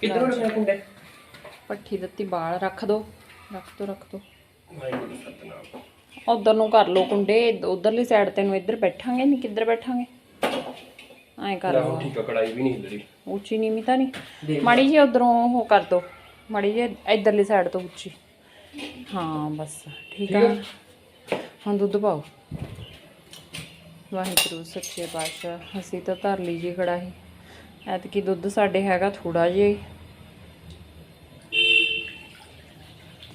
ਕਿੱਧਰੋਂ ਰੱਖਣਾ ਕੁੰਡੇ? ਪੱਠੀ ਦਿੱਤੀ ਬਾਲ ਰੱਖ ਦੋ। ਰੱਖ ਦੋ ਰੱਖ ਦੋ। ਵਾਹਿਗੁਰੂ ਸਤਨਾਮ। ਉਧਰ ਨੂੰ ਕਰ ਲੋ ਕੁੰਡੇ ਉਧਰਲੀ ਸਾਈਡ ਤੇ ਨੂੰ ਇੱਧਰ ਬੈਠਾਂਗੇ ਨਹੀਂ ਕਿੱਧਰ ਬੈਠਾਂਗੇ? ਐਂ ਕਰ ਲਾਓ। ਲੋ ਠੀਕ ਆ ਕੜਾਈ ਵੀ ਨਹੀਂ ਹਿੱਲਦੀ ਉੱਚੀ ਨੀਵੀਂ ਤਾਂ ਨਹੀਂ। ਮਾੜੀ ਜੀ ਉਧਰੋਂ ਉਹ ਕਰ ਦੋ। ਮਾੜੀ ਜੀ ਇਧਰਲੀ ਸਾਈਡ ਤੋਂ ਉੱਚੀ। ਹਾਂ ਬਸ ਠੀਕ ਆ? ਹੁਣ ਦੁੱਧ ਪਾਓ। ਵਾਹਿਗੁਰੂ ਸੱਚੇ ਪਾਤਸ਼ਾਹ ਅਸੀਂ ਤਾਂ ਧਰ ਲਈ ਜੀ ਕੜਾਹੀ। ਐਤਕੀ ਦੁੱਧ ਸਾਡੇ ਹੈਗਾ ਥੋੜਾ ਜਿਹਾ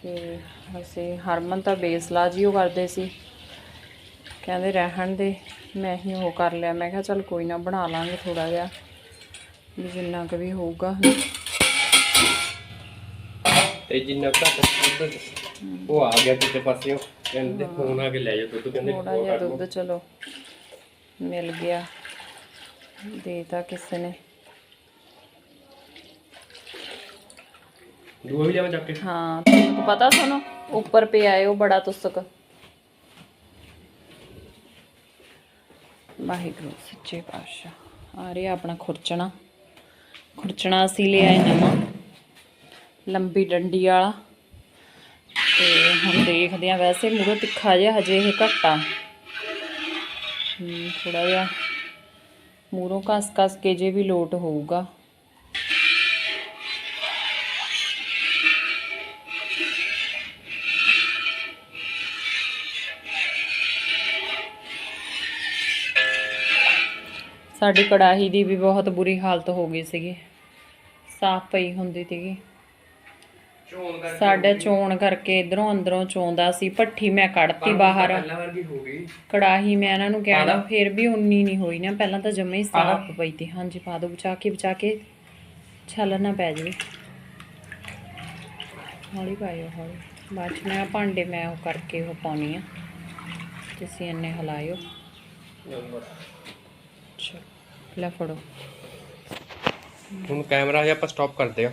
ਤੇ ਅਸੀਂ ਹਰਮਨ ਤਾਂ ਬੇਸਲਾ ਜੀ ਉਹ ਕਰਦੇ ਸੀ। ਕਹਿੰਦੇ ਰਹਿਣ ਦੇ ਮੈਂ ਹੀ ਉਹ ਕਰ ਲਿਆ। ਮੈਂ ਕਿਹਾ ਚੱਲ ਕੋਈ ਨਾ ਬਣਾ ਲਾਂਗੇ ਥੋੜਾ ਜਿਹਾ ਵੀ ਜਿੰਨਾ ਕੁ ਵੀ ਹੋਊਗਾ। ਤੇ ਜਿੰਨਾ ਘੱਟ ਉਹ ਆ ਗਿਆ ਕਿਤੇ ਪਾਸਿਓ ਕਹਿੰਦੇ ਫੋਨ ਆ ਕੇ ਲੈ ਜਾ ਦੁੱਧ ਕਹਿੰਦੇ ਥੋੜਾ ਜਿਹਾ ਦੁੱਧ ਚਲੋ ਮਿਲ ਗਿਆ। ਦੇਤਾ ਕਿਸੇ ਨੇ। ਦੂਆ ਵੀ ਲਿਆਵਾਂ ਚੱਕ ਕੇ? ਹਾਂ ਤੁਹਾਨੂੰ ਪਤਾ ਤੁਹਾਨੂੰ ਉੱਪਰ ਪਿਆ ਹੈ ਉਹ ਬੜਾ ਤੁਸਕ। ਵਾਹਿਗੁਰੂ, ਸੱਚੇ ਪਾਤਸ਼ਾਹ, ਆ ਰਿਹਾ ਆਪਣਾ ਖੁਰਚਣਾ। ਖੁਰਚਣਾ ਅਸੀਂ ਲਿਆਏ ਨਵਾਂ, ਲੰਬੀ ਡੰਡੀ ਵਾਲਾ। ਤੇ ਹੁਣ ਦੇਖਦੇ ਆ ਵੈਸੇ ਮੂਰੋ ਤਿੱਖਾ ਜਿਹਾ ਹਜੇ ਇਹ ਘੱਟਾ। ਥੋੜਾ ਜਿਹਾ ਮੂਰੋਂ ਕਸ ਕਸ ਕੇ ਜੇ ਵੀ ਲੋਟ ਹੋਊਗਾ। ਸਾਡੀ ਕੜਾਹੀ ਦੀ ਵੀ ਬਹੁਤ ਬੁਰੀ ਹਾਲਤ ਹੋ ਗਈ ਸੀਗੀ। ਸਾਫ਼ ਪਈ ਹੁੰਦੀ ਸੀਗੀ। ਚੋਣ ਕਰ ਸਾਡੇ ਚੋਣ ਕਰਕੇ ਇਧਰੋਂ ਅੰਦਰੋਂ ਚੋਂਦਾ ਸੀ ਭੱਠੀ ਮੈਂ ਕੱਢਤੀ ਬਾਹਰ। ਪਹਿਲਾਂ ਵਰਗੀ ਹੋ ਗਈ। ਕੜਾਹੀ ਮੈਂ ਇਹਨਾਂ ਨੂੰ ਕਹਿਣਾ? ਫਿਰ ਵੀ ਉਨੀ ਨਹੀਂ ਹੋਈ ਨਾ ਪਹਿਲਾਂ ਤਾਂ ਜਮੇ ਹੀ ਸਾਫ਼ ਪਈ ਤੀ। ਹਾਂਜੀ ਪਾ ਦੋ ਬਚਾ ਕੇ ਬਚਾ ਕੇ ਛੱਲ ਨਾ ਪੈ ਜਾਵੇ। ਹੌਲੀ ਪਾਇਓ ਹੌਲੀ। ਬਾਅਦ ਚ ਮੈਂ ਭਾਂਡੇ ਮੈਂ ਉਹ ਕਰਕੇ ਉਹ ਪਾਉਣੀ ਆ। ਤੁਸੀਂ ਇੰਨੇ ਹਲਾਇਓ। ਚਲੋ ਲੈ ਫੜੋ। ਹੁਣ ਕੈਮਰਾ ਜਿਹਾ ਆਪਾਂ ਸਟਾਪ ਕਰਦੇ ਆ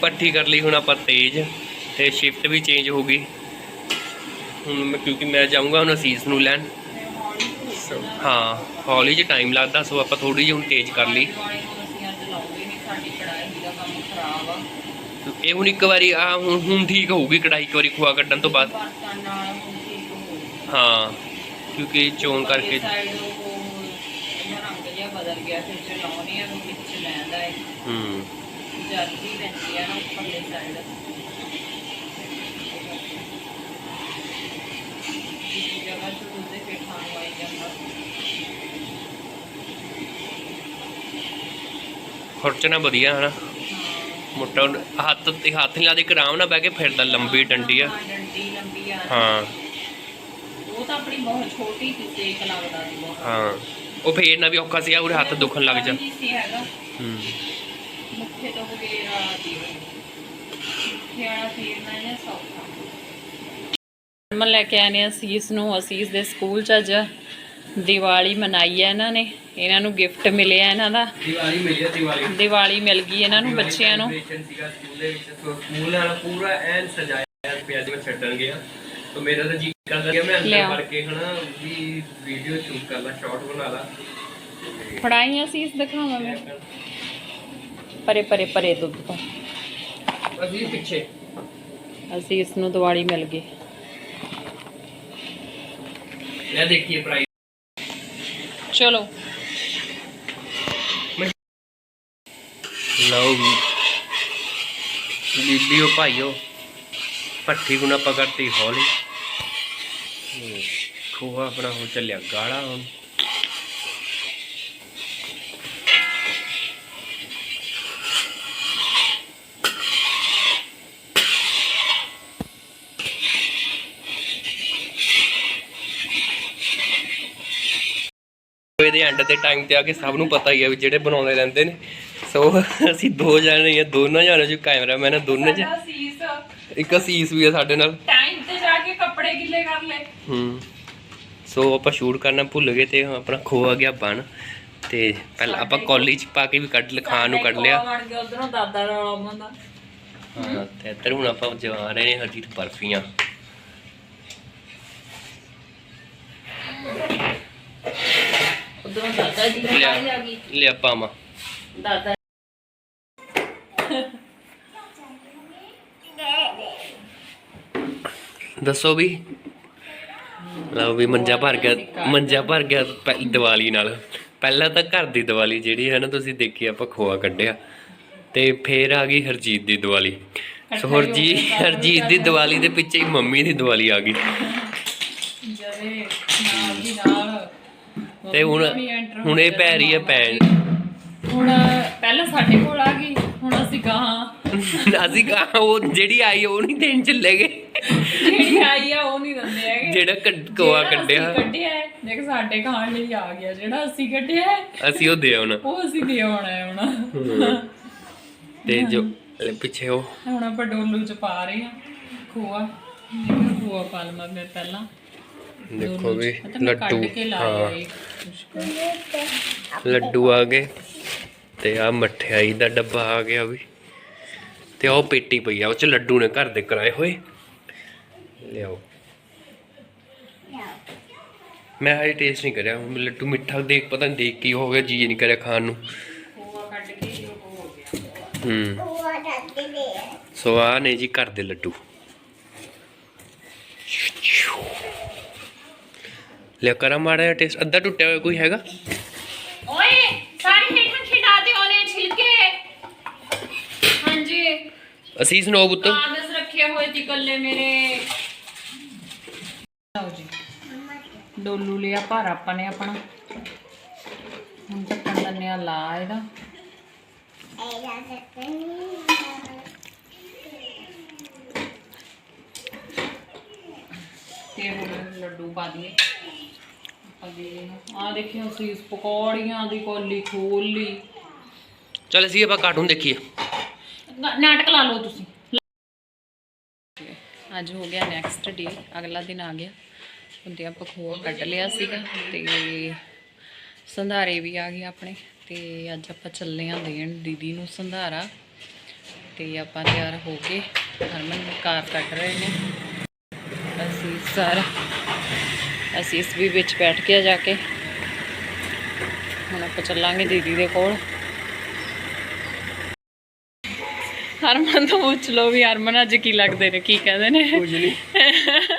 ਪੱਠੀ ਕਰ ਲਈ ਹੁਣ ਆਪਾਂ ਤੇਜ਼ ਤੇ ਸ਼ਿਫਟ ਵੀ ਚੇਂਜ ਹੋ ਗਈ। ਹੁਣ ਮੈਂ ਕਿਉਂਕਿ ਮੈਂ ਜਾਊਂਗਾ ਹੁਣ ਅਸੀਸ ਨੂੰ ਲੈਣ। ਸੋ, ਹਾਂ ਹੌਲੀ ਜਿਹਾ ਟਾਈਮ ਲੱਗਦਾ ਸੋ ਆਪਾਂ ਥੋੜੀ ਜਿਹੀ ਹੁਣ ਤੇਜ਼ ਕਰ ਲਈ। ਇਹ ਹੁਣ ਇੱਕ ਵਾਰੀ ਆ ਹੁਣ ਹੁਣ ਠੀਕ ਹੋਊਗੀ ਕੜਾਈ ਇੱਕ ਵਾਰੀ ਖੁਆ ਕੱਢਣ ਤੋਂ ਬਾਅਦ। ਹਾਂ। ਕਿਉਂਕਿ ਚੋਣ ਕਰਕੇ ਰੰਗ ਜਿਹਾ ਬਦਲ ਗਿਆ ਫਿਰ ਚਲਾਉਣੀ ਆ ਵਿੱਚ ਲੈਂਦਾ ਹੈ ਹੂੰ। ਜਲਦੀ ਪੈਂਦੀ ਆ ਨਾ ਉੱਪਰਲੇ ਸਾਈਡ ਜਗ੍ਹਾ ਤੋਂ ਉਹਦੇ ਫਿਰ ਖਾਣ ਵਾਈ ਜਾਂਦਾ। ਖੁਰਚਣਾ ਵਧੀਆ ਹਨਾ। ਮੋਟਾ ਹੱਥ ਤੇ ਹੱਥ ਨਹੀਂ ਲਾਦੇ ਇੱਕ ਆਰਾਮ ਨਾਲ ਬਹਿ ਕੇ ਫਿਰਦਾ ਲੰਬੀ ਡੰਡੀ ਆ। ਹਾਂ। ਉਹ ਤਾਂ ਆਪਣੀ ਬਹੁਤ ਛੋਟੀ ਸੀ ਸੇਕ ਲੱਗਦਾ ਸੀ ਬਹੁਤ। ਹਾਂ ਉਹ ਫੇਰ ਨਾ ਵੀ ਔਖਾ ਸੀ ਉਹਦੇ ਹੱਥ ਦੁਖਣ ਲੱਗ ਜਾ ਹਾਂਜੀ ਸੀ ਹੈਗਾ। ਹੂੰ। ਮੁੱਖੇ ਤੋਂ ਵਗੈਰਾ ਦੀ ਮੁੱਖੇ ਵਾਲਾ ਫੇਰਨਾ ਇਹਨੇ ਸੌਖਾ। ਮੈਂ ਲੈ ਕੇ ਆਨੇ ਆ ਅਸੀਸ ਨੂੰ ਅਸੀਸ ਦੇ ਸਕੂਲ ਚ ਅੱਜ। ਦੀਵਾਲੀ ਮਨਾਈ ਹੈ ਇਹਨਾਂ ਨੇ ਇਹਨਾਂ ਨੂੰ ਗਿਫਟ ਮਿਲਿਆ ਇਹਨਾਂ ਦਾ। ਦੀਵਾਲੀ ਮਿਲਿਆ ਦੀਵਾਲੀ। ਦੀਵਾਲੀ ਮਿਲ ਗਈ ਇਹਨਾਂ ਨੂੰ ਬੱਚਿਆਂ ਨੂੰ। ਸੀਗਾ ਸਕੂਲ ਦੇ ਵਿੱਚ ਸੋ ਸਕੂਲ ਨਾਲ ਪੂਰਾ ਐਨ ਸਜਾਇਆ ਪਿਆ ਜਿਵੇਂ ਛੱਡਣ ਗਿਆ। ਤਾਂ ਮੇਰਾ ਤਾਂ ਜੀ ਕਰਦਾ ਗਿਆ ਮੈਂ ਅੰਦਰ ਲਿਆਓ। ਵੜ ਕੇ ਹਨਾ ਵੀ ਵੀਡੀਓ ਸ਼ੂਟ ਕਰ ਲਾ ਸ਼ਾਰਟ ਬਣਾ ਲਾ। ਫੜਾਈਆਂ ਅਸੀਸ ਦਿਖਾਵਾਂ ਮੈਂ ਪਰੇ ਪਰੇ ਪਰੇ ਦੁੱਧ ਤੋਂ। ਅਸੀਂ ਪਿੱਛੇ। ਅਸੀਂ ਇਸ ਨੂੰ ਦੀਵਾਲੀ ਮਿਲ ਗਈ। ਇਹ ਦੇਖੀਏ ਪ੍ਰਾਈਸ ਚਲੋ। ਲਓ ਵੀ। ਬੀਬੀਓ ਭਾਈਓ ਪੱਠੀ ਗੁਣਾ ਪਕੜਤੀ ਹੌਲੀ। ਖੋਆ ਆਪਣਾ ਹੋ ਚੱਲਿਆ ਗਾੜਾ ਹੁਣ। ਇਹਦੇ ਐਂਡ ਤੇ ਟਾਈਮ ਤੇ ਆ ਕੇ ਸਭ ਨੂੰ ਪਤਾ ਹੀ ਆ ਵੀ ਜਿਹੜੇ ਬਣਾਉਂਦੇ ਰਹਿੰਦੇ ਨੇ। ਸੋ ਅਸੀਂ ਦੋ ਜਾਣੇ ਆ ਦੋਨਾਂ ਜਾਣੇ ਚ ਕੈਮਰਾਮੈਨ ਆ ਦੋਨੇ ਚ। ਇੱਕ ਅਸੀਸ ਵੀ ਆ ਸਾਡੇ ਨਾਲ। ਕੱਪੜੇ ਗਿੱਲੇ ਕਰ ਲੈ ਹੂੰ। ਸੋ ਆਪਾਂ ਸ਼ੂਟ ਕਰਨਾ ਭੁੱਲ ਗਏ ਤੇ ਆਪਣਾ ਖੋਆ ਗਿਆ ਬਣ ਤੇ ਪਹਿਲਾਂ ਆਪਾਂ ਕਾਲਜ ਪਾ ਕੇ ਵੀ ਕੱਢ ਲ- ਖਾਣ ਨੂੰ ਕੱਢ ਲਿਆ। ਬਣ ਉਧਰੋਂ ਦਾਦਾ ਹਾਂ ਤੇ ਇੱਧਰ ਹੁਣ ਆਪਾਂ ਜਾ ਰਹੇ ਨੇ ਹਰਜੀਤ ਬਰਫੀਆਂ। ਉਧਰੋਂ ਦਾਦਾ ਜੀ ਦੀ ਲਿਆ ਆਵਾਜ਼ ਆ ਗਈ। ਲਿਆ ਪਾਵਾਂ। ਦਾਦਾ ਦੱਸੋ ਵੀ। ਲਓ ਵੀ ਮੰਜਾ ਭਰ ਗਿਆ ਮੰਜਾ ਭਰ ਗਿਆ ਦੀਵਾਲੀ ਨਾਲ। ਪਹਿਲਾਂ ਤਾਂ ਘਰ ਦੀ ਦੀਵਾਲੀ ਜਿਹੜੀ ਹੈ ਨਾ ਤੁਸੀਂ ਦੇਖੀ ਆਪਾਂ ਖੋਆ ਕੱਢਿਆ। ਤੇ ਫੇਰ ਆ ਗਈ ਹਰਜੀਤ ਦੀ ਦੀਵਾਲੀ। ਸੋ ਹਰਜੀਤ ਹਰਜੀਤ ਦੀ ਦੀਵਾਲੀ ਦੇ ਪਿੱਛੇ ਹੀ ਮੰਮੀ ਦੀ ਦੀਵਾਲੀ ਆ ਗਈ। ਤੇ ਹੁਣ ਹੁਣ ਇਹ ਪੈ ਰਹੀ ਹੈ ਪੈਣ ਹੁਣ ਪਹਿਲਾਂ ਸਾਡੇ ਕੋਲ ਆ ਗਈ ਹੁਣ ਅਸੀਂ ਗਾਹਾਂ। ਅਸੀਂ ਕਹਾ ਉਹ ਜਿਹੜੀ ਆਈ ਉਹ ਨਹੀਂ ਦੇਣ ਚੱਲੇ ਗਏ। ਜਿਹੜੀ ਆਈ ਆ ਉਹ ਨਹੀਂ ਦਿੰਦੇ ਹੈਗੇ। ਜਿਹੜਾ ਕੋਆ ਜਿਹੜਾ ਕੱਢਿਆ। ਅਸੀਂ ਕੱਢਿਆ ਹੈ, ਦੇਖ ਸਾਡੇ ਖਾਣ ਲਈ ਆ ਗਿਆ ਜਿਹੜਾ ਅਸੀਂ ਕੱਢਿਆ ਹੈ, ਅਸੀਂ ਉਹ ਦੇ ਆਉਣਾ। ਉਹ ਅਸੀਂ ਦੇ ਆਉਣਾ ਹੈ ਹੁਣ। ਤੇ ਜੋ ਪਿੱਛੇ ਉਹ। ਹੁਣ ਆਪਾਂ ਡੋਲੂ ਚ ਪਾ ਰਹੇ ਹਾਂ ਖੋਆ। ਦੇਖੋ ਖੋਆ ਪਾ ਲਵਾਂ ਮੈਂ ਪਹਿਲਾਂ। ਦੇਖੋ ਵੀ ਮੈਂ ਕੱਢ ਲੱਡੂ ਕੇ ਲਾਇਆ ਹਾਂ। ਇਹ ਮੁਸ਼ਕਿਲ ਲੱਡੂ ਆ ਗਏ। ਤੇ ਆ ਮਠਿਆਈ ਦਾ ਡੱਬਾ ਆ ਗਿਆ ਵੀ। ਤੇ ਉਹ ਪੇਟੀ ਪਈ ਆ ਉਹ ਚ ਲੱਡੂ ਨੇ ਘਰ ਦੇ ਕਰਾਏ ਹੋਏ। ਲਿਆਓ। ਮੈਂ ਹਜੇ ਟੇਸਟ ਨਹੀਂ ਕਰਿਆ ਹੁਣ ਲੱਡੂ ਮਿੱਠਾ ਦੇਖ ਪਤਾ ਨਹੀਂ ਦੇਖ ਕੀ ਹੋ ਗਿਆ ਜੀ ਨਹੀਂ ਕਰਿਆ ਖਾਣ ਨੂੰ। ਖੋਆ ਕੱਢ ਕੇ ਹੀ ਉਹ ਹੋ ਗਿਆ। ਹੂੰ। ਸੋ ਆ ਨੇ ਜੀ ਘਰ ਦੇ ਲੱਡੂ। ਲਿਆ ਕਰਾਂ ਮਾੜਾ ਜਿਹਾ ਟੇਸਟ ਅੱਧਾ ਟੁੱਟਿਆ ਹੋਇਆ ਕੋਈ ਹੈਗਾ? ਓਏ ਸਾਰੇ ਹੇਠਾਂ ਖਿਡਾ ਦੇ ਉਹਨੇ ਛਿਲਕੇ। ਹਾਂਜੀ। ਅਸੀਂ ਸੁਣਾਓ ਪੁੱਤ। ਕਾਗਜ਼ ਰੱਖੇ ਹੋਏ ਸੀ ਕੱਲੇ ਮੇਰੇ ਲਓ ਜੀ ਡੋਲੂ ਲਿਆ ਭਰ ਆਪਾਂ ਨੇ ਆਪਣਾ। ਹੁਣ ਢੱਕਣ ਦੰਨੇ ਆ ਲਾ ਇਹਦਾ। ਤੇ ਹੁਣ ਲੱਡੂ ਪਾ ਦਈਏ। ਅੱਗੇ ਆ ਦੇਖਿਓ ਸੀਸ ਪਕੌੜੀਆਂ ਦੀ ਕੋਲੀ ਖੋਲ ਚਲ ਅਸੀਂ ਆਪਾਂ ਕਾਰਟੂਨ ਦੇਖੀਏ। ਨਾਟਕ ਲਾ ਲਓ ਤੁਸੀਂ। ਅੱਜ ਹੋ ਗਿਆ ਨੈਕਸਟ ਡੇ ਅਗਲਾ ਦਿਨ ਆ ਗਿਆ। ਹੁੰਦੇ ਆਪਾਂ ਖੋਆ ਕੱਢ ਲਿਆ ਸੀਗਾ ਤੇ ਸੰਧਾਰੇ ਵੀ ਆ ਗਏ ਆਪਣੇ ਤੇ ਅੱਜ ਆਪਾਂ ਚੱਲੇ ਆਂ ਦੇਣ ਦੀਦੀ ਨੂੰ ਸੰਧਾਰਾ ਤੇ ਆਪਾਂ ਤਿਆਰ ਹੋ ਕੇ ਹਰਮਨ ਕਾਰ ਕੱਢ ਰਹੇ ਨੇ। ਅਸੀਂ ਸਰ ਅਸੀਂ ਇਸ ਵੀ ਵਿੱਚ ਬੈਠ ਕੇ ਜਾ ਕੇ। ਹੁਣ ਆਪਾਂ ਚੱਲਾਂਗੇ ਦੀਦੀ ਦੇ ਕੋਲ। ਹਰਮਨ ਤੋਂ ਪੁੱਛ ਲਓ ਵੀ ਹਰਮਨ ਅੱਜ ਕੀ ਲੱਗਦੇ ਨੇ ਕੀ ਕਹਿੰਦੇ ਨੇ? ਕੁਝ ਨਹੀਂ।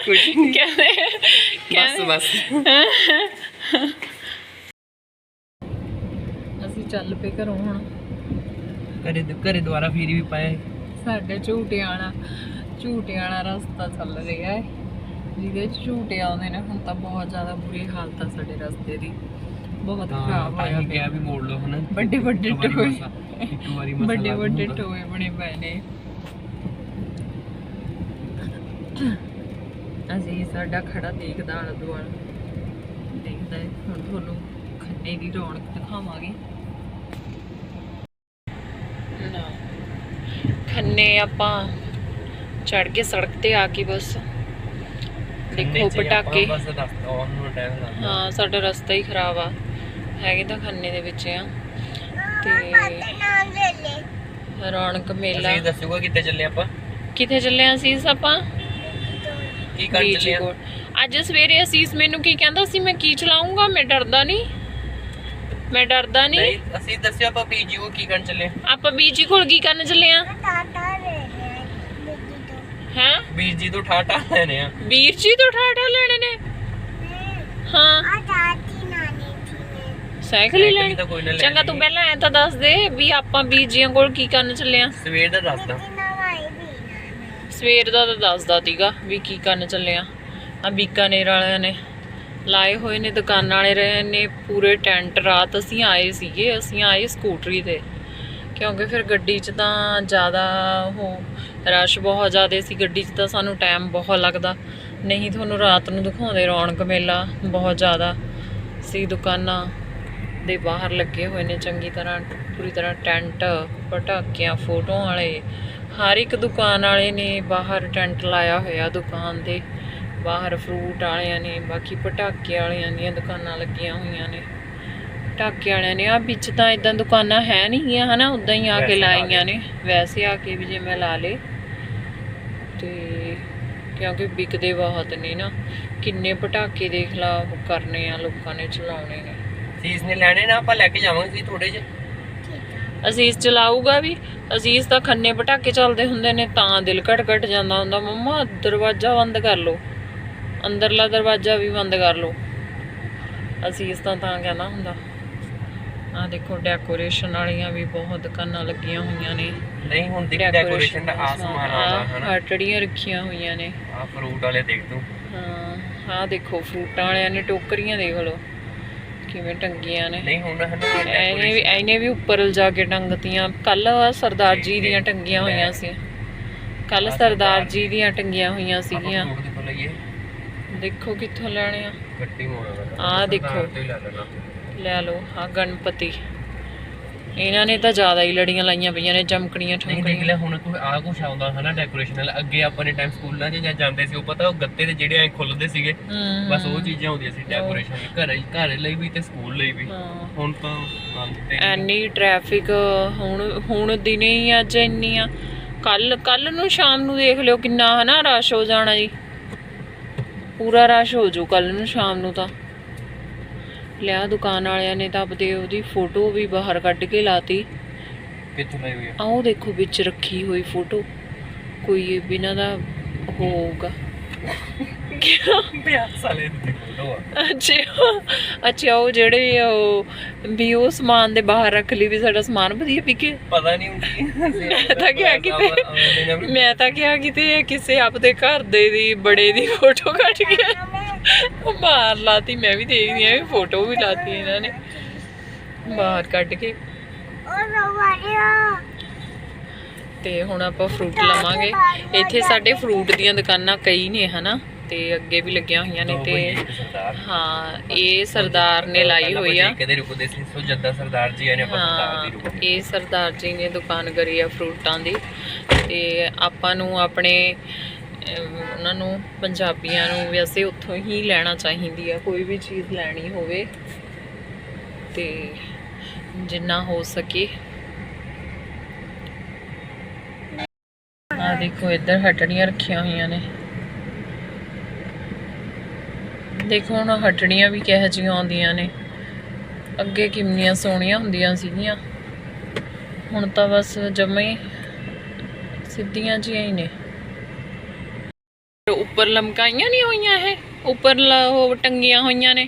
ਕੁਝ ਨਹੀਂ। ਕਹਿੰਦੇ ਬਸ ਬਸ। ਅਸੀਂ ਚੱਲ ਪਏ ਘਰੋਂ ਹੁਣ। ਘਰੇ ਘਰੇ ਦੁਬਾਰਾ ਫੇਰੀ ਵੀ ਪਾਏ ਸਾਡੇ ਝੂਟੇ ਵਾਲਾ ਝੂਟੇ ਵਾਲਾ ਰਸਤਾ ਚੱਲ ਰਿਹਾ ਹੈ। ਜਿਹਦੇ ਚ ਝੂਟੇ ਆਉਂਦੇ ਨੇ ਹੁਣ ਤਾਂ ਬਹੁਤ ਜ਼ਿਆਦਾ ਬੁਰੀ ਹਾਲਤ ਆ ਸਾਡੇ ਰਸਤੇ ਦੀ। ਬਹੁਤ ਖਰਾਬ ਹੋਇਆ ਪਿਆ ਵੀ ਮੋੜ ਲਓ ਹਨਾ। ਵੱਡੇ ਵੱਡੇ ਟੋਏ। ਇੱਕ ਵਾਰੀ ਮਸਾਂ ਵੱਡੇ ਵੱਡੇ। ਟੋਏ ਬਣੇ ਪਏ ਨੇ। ਅਸੀਂ ਸਾਡਾ ਖੜਾ ਦੇਖਦਾ ਆਲਾ ਦੁਆਲਾ। ਦੇਖਦਾ ਹੈ ਹੁਣ ਤੁਹਾਨੂੰ ਖੰਨੇ ਦੀ ਰੌਣਕ ਦਿਖਾਵਾਂਗੇ। ਖੰਨੇ ਆਪਾਂ ਚੜ ਕੇ ਸੜਕ ਤੇ ਆ ਕੇ ਬਸ। ਦੇਖੋ ਪਟਾਕੇ। ਹਾਂ ਸਾਡਾ ਰਸਤਾ ਹੀ ਖਰਾਬ ਆ। ਹੈਗੇ ਤਾਂ ਖੰਨੇ ਦੇ ਵਿੱਚ ਆ। ਤੇ ਰੌਣਕ ਮੇਲਾ। ਅਸੀਂ ਦੱਸੂਗਾ ਕਿੱਥੇ ਚੱਲੇ ਆਪਾਂ? ਕਿੱਥੇ ਚੱਲੇ ਆ ਅਸੀਸ ਆਪਾਂ? ਕੀ ਕਰਨ ਚੱਲੇ ਆ? ਅੱਜ ਸਵੇਰੇ ਅਸੀਸ ਮੈਨੂੰ ਕੀ ਕਹਿੰਦਾ ਸੀ ਮੈਂ ਕੀ ਚਲਾਉਂਗਾ ਮੈਂ ਡਰਦਾ ਨਹੀਂ। ਮੈਂ ਡਰਦਾ ਨਹੀਂ। ਨਹੀਂ ਅਸੀਂ ਦੱਸਿਆ ਆਪਾਂ ਪੀਜੀ ਕੋ ਕੀ ਕਰਨ ਚੱਲੇ ਆਪਾਂ ਬੀਜੀ ਕੋਲ ਕੀ ਕਰਨ ਚੱਲੇ ਆ? ਹੈ ਵੀਰ ਜੀ ਤੋਂ ਠਾਟਾ ਲੈਣੇ ਆ। ਵੀਰ ਜੀ ਤੋਂ ਠਾਠਾ ਲੈਣੇ ਨੇ? ਹਾਂ। ਸਾਈਕਲ ਹੀ ਸਾਈਕਲ ਲੈਣੀ। ਤਾਂ ਕੋਈ ਨਾ ਲੈ ਚੰਗਾ ਤੂੰ। ਪਹਿਲਾਂ ਐ ਤਾਂ ਦੱਸ ਦੇ ਵੀ ਆਪਾਂ ਬੀਜੀਆਂ ਕੋਲ ਕੀ ਕਰਨ ਚੱਲੇ ਆ? ਸਵੇਰ ਦਾ ਦੱਸਦਾ ਸਵੇਰ ਦਾ ਤਾਂ ਦੱਸਦਾ ਤੀਗਾ ਵੀ ਕੀ ਕਰਨ ਚੱਲੇ ਆ। ਆ ਬੀਕਾਨੇਰ ਵਾਲਿਆਂ ਨੇ ਲਾਏ ਹੋਏ ਨੇ, ਦੁਕਾਨ ਵਾਲੇ ਰਹੇ ਨੇ, ਪੂਰੇ ਟੈਂਟ ਰਾਤ ਅਸੀਂ ਆਏ ਸੀਗੇ, ਅਸੀਂ ਆਏ ਸਕੂਟਰੀ ਤੇ। ਕਿਉਂਕਿ ਫਿਰ ਗੱਡੀ 'ਚ ਤਾਂ ਜ਼ਿਆਦਾ ਉਹ ਰਸ਼ ਬਹੁਤ ਜ਼ਿਆਦਾ ਸੀ, ਗੱਡੀ 'ਚ ਤਾਂ ਸਾਨੂੰ ਟਾਈਮ ਬਹੁਤ ਲੱਗਦਾ। ਨਹੀਂ ਤੁਹਾਨੂੰ ਰਾਤ ਨੂੰ ਦਿਖਾਉਂਦੇ ਰੌਣਕ ਮੇਲਾ ਬਹੁਤ ਜ਼ਿਆਦਾ ਸੀ, ਦੁਕਾਨਾਂ ਦੇ ਬਾਹਰ ਲੱਗੇ ਹੋਏ ਨੇ ਚੰਗੀ ਤਰ੍ਹਾਂ, ਪੂਰੀ ਤਰ੍ਹਾਂ ਟੈਂਟ, ਪਟਾਕਿਆਂ, ਫੋਟੋਆਂ ਵਾਲੇ। ਹਰ ਇੱਕ ਦੁਕਾਨ ਵਾਲੇ ਨੇ ਬਾਹਰ ਟੈਂਟ ਲਾਇਆ ਹੋਇਆ ਦੁਕਾਨ ਦੇ ਬਾਹਰ ਫਰੂਟ ਵਾਲਿਆਂ ਨੇ ਬਾਕੀ ਪਟਾਕੇ ਵਾਲਿਆਂ ਦੀਆਂ ਦੁਕਾਨਾਂ ਲੱਗੀਆਂ ਹੋਈਆਂ ਨੇ। ਪਟਾਕੇ ਵਾਲਿਆਂ ਨੇ ਆ ਵਿੱਚ ਤਾਂ ਇਦਾਂ ਦੁਕਾਨਾਂ ਹੈ ਨਹੀਂ ਗੀਆਂ ਹਨਾ? ਉਦਾਂ ਹੀ ਆ ਕੇ ਲਾਈਆਂ ਨੇ। ਵੈਸੇ ਆ ਕੇ ਵੀ ਜਿਵੇਂ ਲਾ ਲੇ ਤੇ ਕਿਉਂਕਿ ਵਿਕਦੇ ਬਹੁਤ ਨੇ ਨਾ। ਕਿੰਨੇ ਪਟਾਕੇ ਦੇਖ ਲਾ ਕਰਨੇ ਆ ਲੋਕਾਂ ਨੇ ਚਲਾਉਣੇ ਨੇ। ਸੀਸ ਨੇ ਲੈਣੇ ਨਾ ਆਪਾਂ ਲੈ ਕੇ ਜਾਵਾਂਗੇ ਥੋੜੇ ਜਿਹੇ। ਅਸੀਸ ਚਲਾਊਗਾ ਵੀ ਅਸੀਸ ਤਾਂ ਖੰਨੇ ਪਟਾਕੇ ਚੱਲਦੇ ਹੁੰਦੇ ਨੇ ਤਾਂ ਦਿਲ ਘਟ ਘਟ ਜਾਂਦਾ ਹੁੰਦਾ। ਮੰਮਾ ਦਰਵਾਜ਼ਾ ਬੰਦ ਕਰ ਲਓ। ਅੰਦਰਲਾ ਦਰਵਾਜ਼ਾ ਵੀ ਬੰਦ ਕਰ ਲਓ। ਅਸੀਸ ਤਾਂ ਤਾਂ ਕਹਿੰਦਾ ਹੁੰਦਾ। ਆ ਦੇਖੋ ਡੈਕੋਰੇਸ਼ਨ ਵਾਲੀਆਂ ਵੀ ਬਹੁਤ ਦੁਕਾਨਾਂ ਲੱਗੀਆਂ ਹੋਈਆਂ ਨੇ। ਨਹੀਂ ਹੁਣ ਦੇਖ ਡੈਕੋਰੇਸ਼ਨ ਦਾ ਆ ਸਮਾਨ। ਆਉਂਦਾ ਆਹ ਹਨਾ। ਹਟੜੀਆਂ ਰੱਖੀਆਂ ਹੋਈਆਂ ਨੇ। ਆ ਫਰੂਟ ਵਾਲੇ ਦੇਖ ਤੂੰ। ਹਾਂ ਆਹ ਦੇਖੋ ਫਰੂਟਾਂ ਵਾਲਿਆਂ ਨੇ ਟੋਕਰੀਆਂ ਦੇਖ ਲਓ। ਕਿਵੇਂ ਟੰਗੀਆਂ ਨੇ। ਨਹੀਂ ਹੁਣ ਹਨਾ ਐਨੇ ਵੀ ਐਨੇ ਵੀ ਉੱਪਰ ਲਿਜਾ ਕੇ ਟੰਗਤੀਆਂ। ਕੱਲ ਸਰਦਾਰ ਜੀ ਦੀਆਂ ਟੰਗੀਆਂ ਹੋਈਆਂ ਸੀ। ਕੱਲ ਸਰਦਾਰ ਜੀ। ਦੀਆਂ ਟੰਗੀਆਂ ਹੋਈਆਂ ਸੀਗੀਆਂ। ਦੇਖੋ ਕਿੱਥੋਂ ਲੈਣੇ ਆ। ਆਹ ਦੇਖੋ। ਲੈ ਲਓ ਆ ਗਣਪਤੀ। ਇਹਨਾਂ ਨੇ ਤਾਂ ਜ਼ਿਆਦਾ ਹੀ ਲੜੀਆਂ ਲਾਈਆਂ ਪਈਆਂ ਨੇ ਚਮਕਣੀਆਂ ਨਹੀਂ ਦੇਖ ਠਮਕਣੀਆਂ ਹੁਣ ਕੋਈ ਆ ਕੁਛ ਆਉਂਦਾ ਹਨਾ ਡੈਕੋਰੇਸ਼ਨ ਨਾਲ ਅੱਗੇ ਆਪਾਂ ਨੇ ਟਾਈਮ ਸਕੂਲਾਂ 'ਚ ਜਾਂ ਜਾਂਦੇ ਸੀ ਉਹ ਪਤਾ ਉਹ ਗੱਤੇ ਦੇ ਜਿਹੜੇ ਐ ਖੁੱਲਦੇ ਸੀਗੇ ਬਸ ਉਹ ਚੀਜ਼ਾਂ ਹੁੰਦੀਆਂ ਸੀ ਡੈਕੋਰੇਸ਼ਨ ਘਰ ਘਰ ਲਈ ਵੀ ਤੇ ਸਕੂਲ ਲਈ ਵੀ। ਹਾਂ। ਹੁਣ ਤੇ ਐਨੀ ਟ੍ਰੈਫਿਕ ਹੁਣ ਹੁਣ ਦਿਨੇ ਹੀ ਅੱਜ ਇੰਨੀ ਆ। ਕੱਲ ਕੱਲ ਨੂੰ ਸ਼ਾਮ ਨੂੰ ਦੇਖ ਲਿਓ ਕਿੰਨਾ ਹਨਾ ਰਸ਼ ਹੋ ਜਾਣਾ ਜੀ। ਪੂਰਾ ਰਸ਼ ਹੋ ਜੂ ਕੱਲ ਨੂੰ ਸ਼ਾਮ ਨੂੰ ਤਾਂ। ਲਿਆ ਦੁਕਾਨ ਵਾਲਿਆਂ ਨੇ ਤਾਂ ਆਪਦੇ ਉਹਦੀ ਫੋਟੋ ਵੀ ਬਾਹਰ ਕੱਢ ਕੇ ਲਾਤੀ। ਕਿੱਥੋਂ ਲਈ ਹੋਈ ਆ? ਆਹ ਉਹ ਦੇਖੋ ਵਿੱਚ ਰੱਖੀ ਹੋਈ ਫੋਟੋ ਕੋਈ ਬਿਨਾਂ ਦਾ ਹੋਊਗਾ। ਵਿਆਹ ਸਾਲੇ ਦੀ ਫੋਟੋ ਆ। ਅੱਛਾ ਅੱਛਾ ਉਹ ਜਿਹੜੇ ਉਹ ਵੀ ਉਹ ਸਮਾਨ ਦੇ ਬਾਹਰ ਰੱਖ ਲਈ ਵੀ ਸਾਡਾ ਸਮਾਨ ਵਧੀਆ ਵਿਕੇ। ਪਤਾ ਨਹੀਂ ਹੁੰਦੀ। ਮੈਂ ਤਾਂ ਕਿਹਾ ਕਿਤੇ ਮੈਂ ਤਾਂ ਕਿਹਾ ਕਿਤੇ ਕਿਸੇ ਆਪਦੇ ਘਰ ਦੇ ਦੀ ਬੜੇ ਦੀ ਫੋਟੋ ਕੱਢ ਕੇ। ਬਾਹਰ ਲਾਤੀ ਮੈਂ ਵੀ ਦੇਖਦੀ ਆ ਵੀ ਫੋਟੋ ਵੀ ਲਾਤੀ ਇਹਨਾਂ ਨੇ। ਬਾਹਰ ਕੱਢ ਕੇ। ਤੇ ਹੁਣ ਆਪਾਂ ਫਰੂਟ ਲਵਾਂਗੇ। ਇੱਥੇ ਸਾਡੇ ਫਰੂਟ ਦੀਆਂ ਦੁਕਾਨਾਂ ਕਈ ਨੇ ਹਨਾ? ਤੇ ਅੱਗੇ ਵੀ ਲੱਗੀਆਂ ਹੋਈਆਂ ਨੇ ਤੇ ਹਾਂ ਇਹ ਸਰਦਾਰ ਨੇ ਲਾਈ ਹੋਈ ਆ। ਕਦੇ ਰੁਕਦੇ ਸੀ ਸੋ ਜੱਦਾ ਸਰਦਾਰ ਜੀ ਆਏ ਨੇ ਆਪਾਂ ਸਰਦਾਰ ਹਾਂ ਦੀ। ਰੁਕਦੇ ਇਹ ਸਰਦਾਰ ਜੀ ਨੇ ਦੁਕਾਨ ਕਰੀ ਆ ਫਰੂਟਾਂ ਦੀ। ਤੇ ਆਪਾਂ ਨੂੰ ਆਪਣੇ ਉਹਨਾਂ ਨੂੰ, ਪੰਜਾਬੀਆਂ ਨੂੰ ਵੈਸੇ ਉੱਥੋਂ ਹੀ ਲੈਣਾ ਚਾਹੀਦੀ ਆ, ਕੋਈ ਵੀ ਚੀਜ਼ ਲੈਣੀ ਹੋਵੇ। ਤੇ ਜਿੰਨਾ ਹੋ ਸਕੇ। ਆ ਦੇਖੋ, ਇੱਧਰ ਹਟੜੀਆਂ ਰੱਖੀਆਂ ਹੋਈਆਂ ਨੇ। ਦੇਖੋ, ਹੁਣ ਹਟੜੀਆਂ ਵੀ ਕਿਹੋ ਜਿਹੀਆਂ ਆਉਂਦੀਆਂ ਨੇ। ਅੱਗੇ ਕਿੰਨੀਆਂ ਸੋਹਣੀਆਂ ਹੁੰਦੀਆਂ ਸੀਗੀਆਂ। ਹੁਣ ਤਾਂ ਬਸ ਜਮੇ ਸਿੱਧੀਆਂ ਜਿਹੀਆਂ ਹੀ ਨੇ। ਉੱਪਰ ਲਮਕਾਈਆਂ ਨਹੀਂ ਹੋਈਆਂ ਇਹ? ਉੱਪਰ ਲ- ਉਹ ਟੰਗੀਆਂ ਹੋਈਆਂ ਨੇ।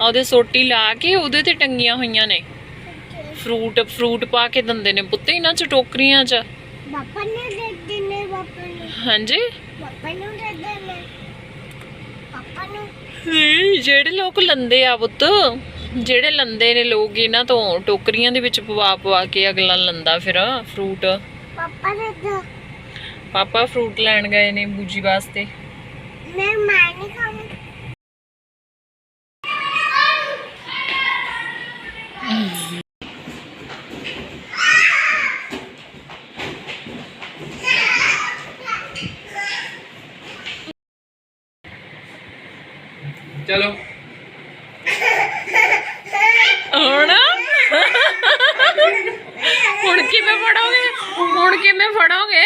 ਉਹਦੇ ਸੋਟੀ ਲਾ ਕੇ ਉਹਦੇ ਤੇ ਟੰਗੀਆਂ ਹੋਈਆਂ ਨੇ। ਫਰੂਟ ਫਰੂਟ ਪਾ ਕੇ ਦਿੰਦੇ ਨੇ। ਪੁੱਤੇ ਇਹਨਾਂ ਚ ਟੋਕਰੀਆਂ ਚ? ਪਾਪਾ ਨੂੰ ਦੇ ਦੇਣੇ ਪਾਪਾ ਨੂੰ। ਹਾਂਜੀ? ਪਾਪਾ ਨੂੰ ਦੇ ਦੇਣੇ ਪਾਪਾ ਨੂੰ। ਨਹੀਂ ਜਿਹੜੇ ਲੋਕ ਲੰਦੇ ਆ ਪੁੱਤ ਜਿਹੜੇ ਲੰਦੇ ਨੇ ਲੋਕ ਇਹਨਾਂ ਤੋਂ ਟੋਕਰੀਆਂ ਦੇ ਵਿੱਚ ਪਵਾ ਪਵਾ ਕੇ ਅਗਲਾ ਲੰਦਾ ਫਿਰ ਫਰੂਟ। ਪਾਪਾ ਦੋ ਪਾਪਾ ਫਰੂਟ ਲੈਣ ਗਏ ਨੇ ਬੂਜੀ ਵਾਸਤੇ ਮੈਂ ਮੈਂ ਨਹੀਂ ਖਾਵਾਂ ਚਲੋ ਹੁਣ ਹੁਣ ਕਿਵੇਂ ਫੜੋਗੇ ਹੁਣ ਕਿਵੇਂ ਫੜੋਗੇ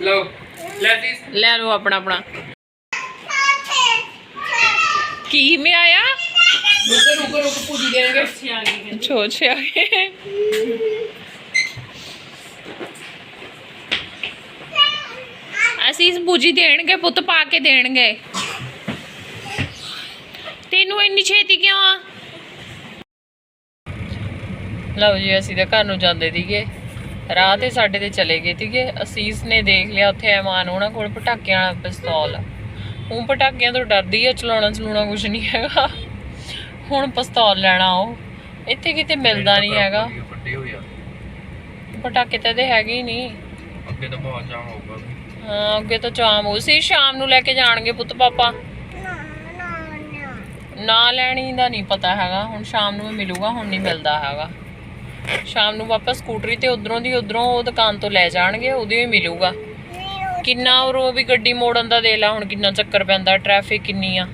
ਲਓ ਲੈ ਜੀ ਲੈ ਲਓ ਆਪਣਾ ਆਪਣਾ ਕੀ ਮੈਂ ਆਇਆ ਰੁਕੋ ਰੁਕੋ ਰੁਕੋ ਪੂਜੀ ਦੇਣਗੇ ਛੋਛੇ ਆ ਗਏ ਅਸੀਂ ਇਸ ਬੂਜੀ ਦੇਣਗੇ ਪੁੱਤ ਪਾ ਕੇ ਦੇਣਗੇ ਤੈਨੂੰ ਇੰਨੀ ਛੇਤੀ ਕਿਉਂ ਆ? ਲਓ ਜੀ ਅਸੀਂ ਤਾਂ ਘਰ ਨੂੰ ਜਾਂਦੇ ਸੀਗੇ। ਰਾਹ ਤੇ ਸਾਡੇ ਤੇ ਚਲੇ ਗਏ ਸੀਗੇ। ਅਸੀਸ ਨੇ ਦੇਖ ਲਿਆ ਉੱਥੇ ਐਮਾਨ ਉਹਨਾਂ ਕੋਲ ਪਟਾਕਿਆਂ ਵਾਲਾ ਪਿਸਤੌਲ। ਉਹ ਪਟਾਕਿਆਂ ਤੋਂ ਡਰਦੀ ਆ ਚਲਾਉਣਾ ਚਲਾਉਣਾ ਕੁਝ ਨਹੀਂ ਹੈਗਾ। ਹੁਣ ਪਿਸਤੌਲ ਲੈਣਾ ਉਹ। ਇੱਥੇ ਕਿਤੇ ਮਿਲਦਾ ਨਹੀਂ ਹੈਗਾ। ਵੱਡੇ ਹੋ ਪਟਾਕੇ ਤਾਂ ਇਹਦੇ ਹੈਗੇ ਹੀ ਨਹੀਂ। ਅੱਗੇ ਤਾਂ ਬਹੁਤ ਜਾਮ ਹੋਊਗਾ। ਹਾਂ ਅੱਗੇ ਤਾਂ ਜਾਮ ਹੋ ਸੀ ਸ਼ਾਮ ਨੂੰ ਲੈ ਕੇ ਜਾਣਗੇ ਪੁੱਤ ਪਾਪਾ। ਨਾ ਲੈਣੀ ਦਾ ਨਹੀਂ ਪਤਾ ਹੈਗਾ। ਹੁਣ ਸ਼ਾਮ ਨੂੰ ਮਿਲੂਗਾ, ਹੁਣ ਨਹੀਂ ਮਿਲਦਾ ਹੈਗਾ। ਸ਼ਾਮ ਨੂੰ ਵਾਪਸ ਸਕੂਟਰੀ ਤੇ ਉਧਰੋਂ ਦੀ ਉਧਰੋਂ ਉਹ ਦੁਕਾਨ ਤੋਂ ਲੈ ਜਾਣਗੇ, ਉਹਦੇ ਹੀ ਮਿਲੂਗਾ। ਨਹੀਂ ਕਿੰਨਾ ਉਰੋਂ ਵੀ ਗੱਡੀ ਮੋੜਨ ਦਾ ਦੇ ਲਾ, ਹੁਣ ਕਿੰਨਾ ਚੱਕਰ ਪੈਂਦਾ, ਟ੍ਰੈਫਿਕ ਕਿੰਨੀ ਆ।